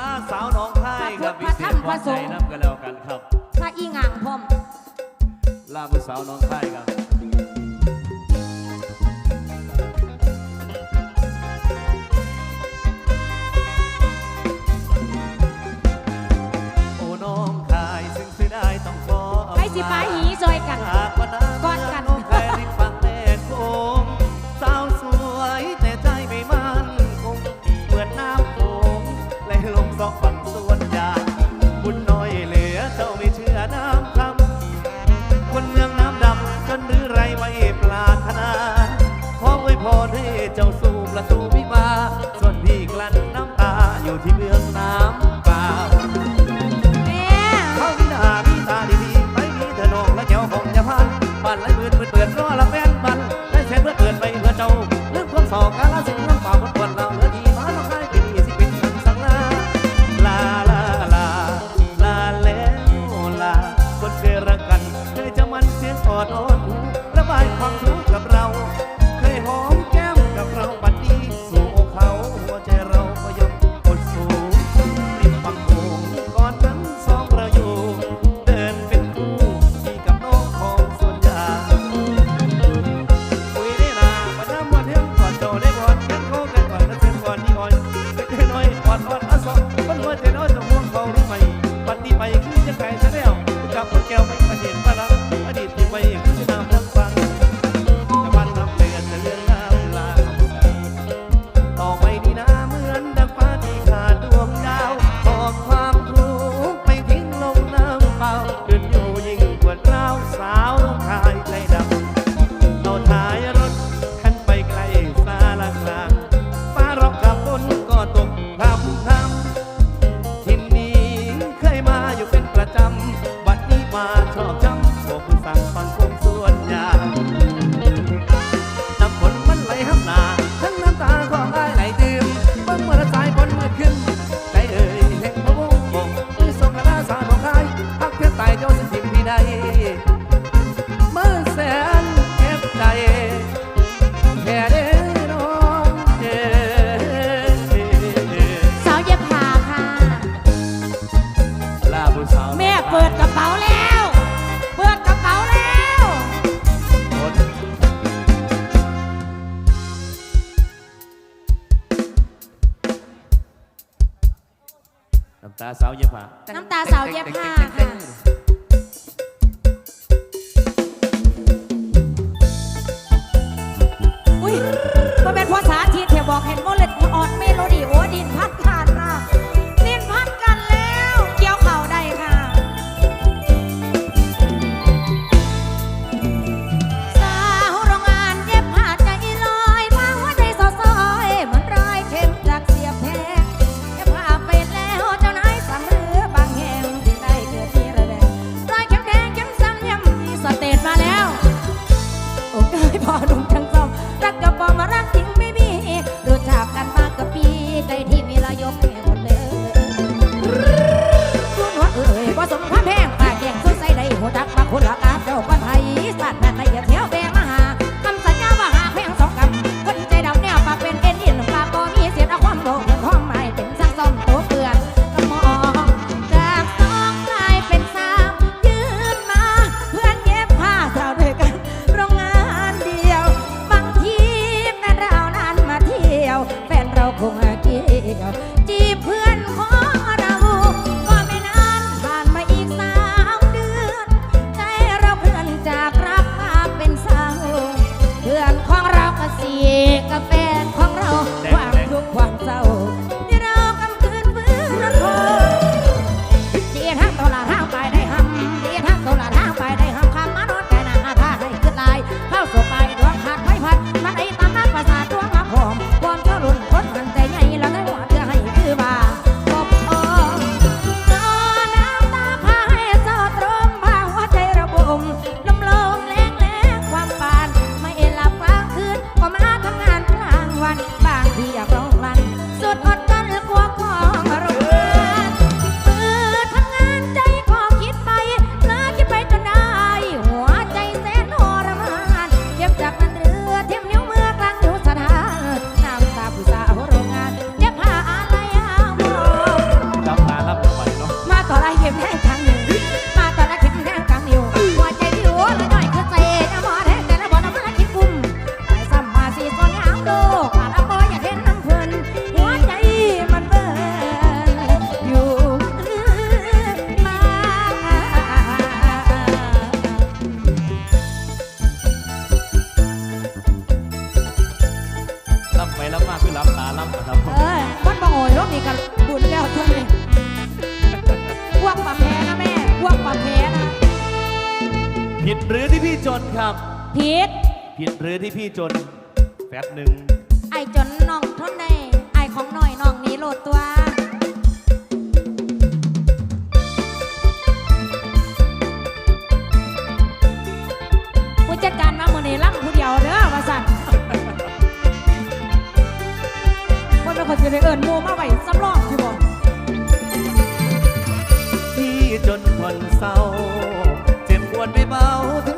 ล่าสาวน้องค่ายครับพี่เศทธษพพรสใจงน้ำกันแล้วกันครับพระอีงังพรมล่าผู้สาวน้องค่ายครับโอ้น้องค่ายซึ่งเสียดายต้องขออภัย ให้สิป้าหีซอยกัน หากวันาสาวเย็บผ้าน้ำตาสาวเย็บผ้าค่ะ ผิดหรือที่พี่จนครับ ผิด ผิดหรือที่พี่จนแป๊บหนึ่งไอจนน้องท่อนใดไอของหน่อยน้องนี้โหลดตัวผู้จัดการมาเมื่อนลั่งผู้เดียวเด้อว่าสั่นคนเป็นคนจะได้เอิญโมมาไหวซ้ำรองที่บอกพี่จนผ่อนเศร้า เขาถึง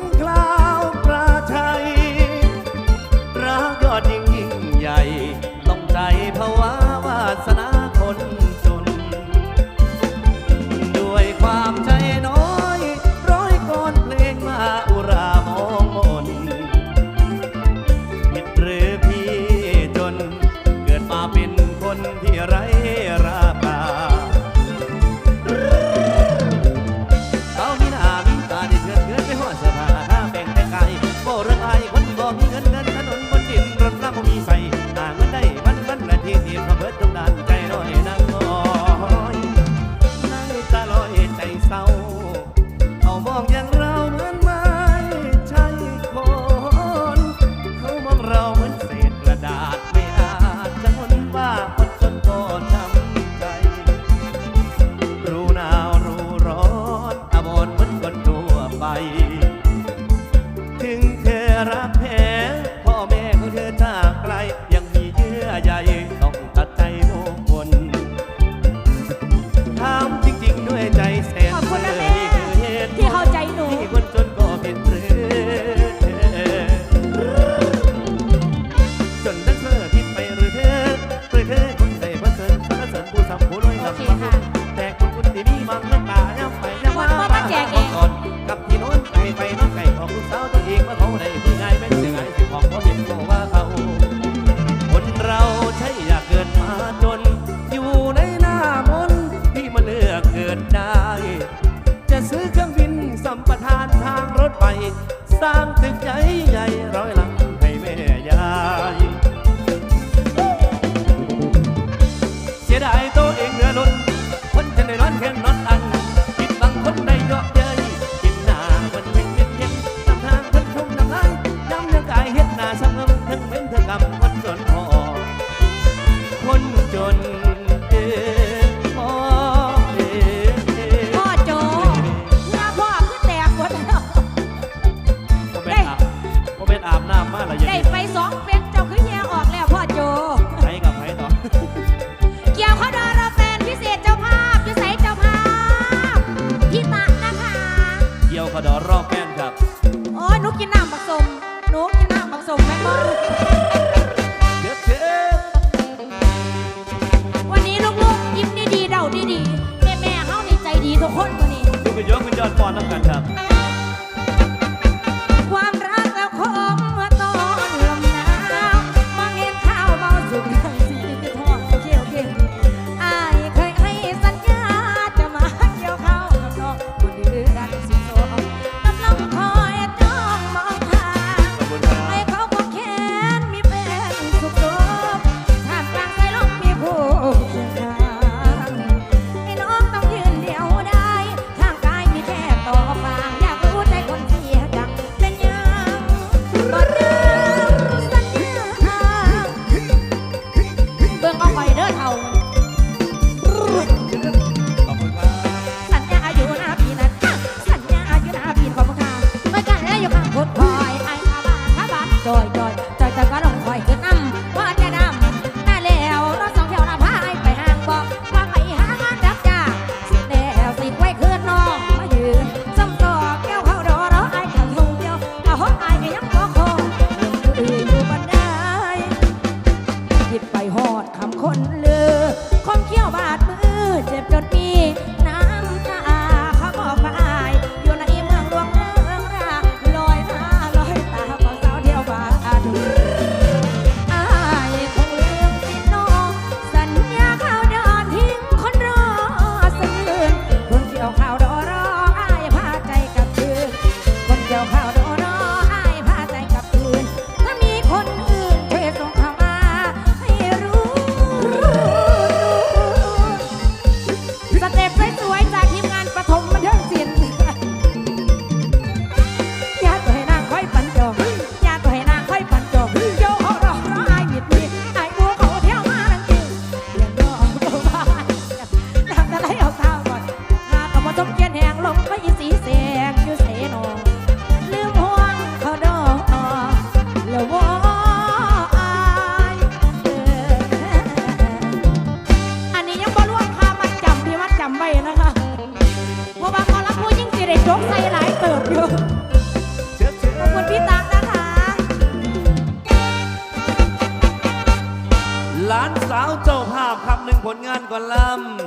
าวเจ้าภาพคำหนึ่งผลงานก่อนล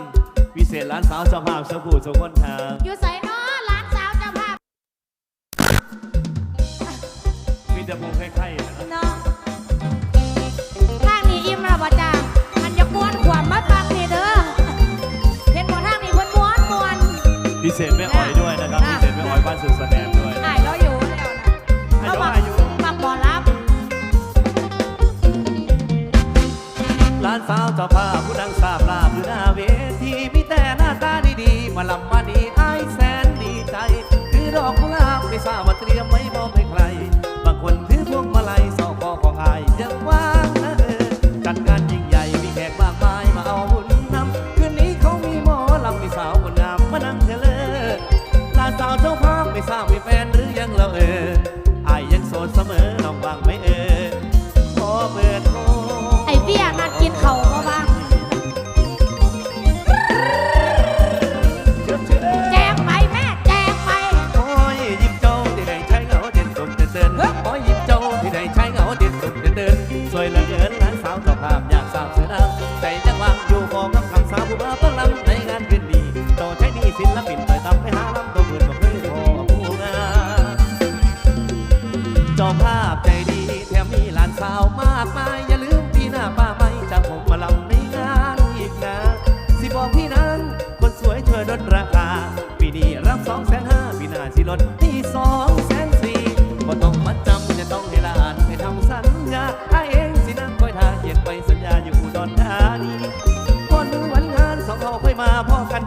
ำพิเศษร้านสาวเจ้าภาพสกูสกุลครับอยู่ใส่เนาะร้านสาวเจ้าภาพมีแต่วงไข่ๆนะเนาะทางนี้อิ่มแล้วบ่จ้ามันจะกวนขวามมาปักนี่เด้อเห็นบ่ทางนี้เพิ่นม้วนม้วนพิเศษไม่อ้อยด้วยนะครับพิเศษไม่อ้อยบ้านสุดสัน สาวเจ้าภาพผู้ดังสาบลาบอยู่หน้าเวทีมีแต่หน้าตาดีๆมาลำมาดี เพื่อมาพ่อกัน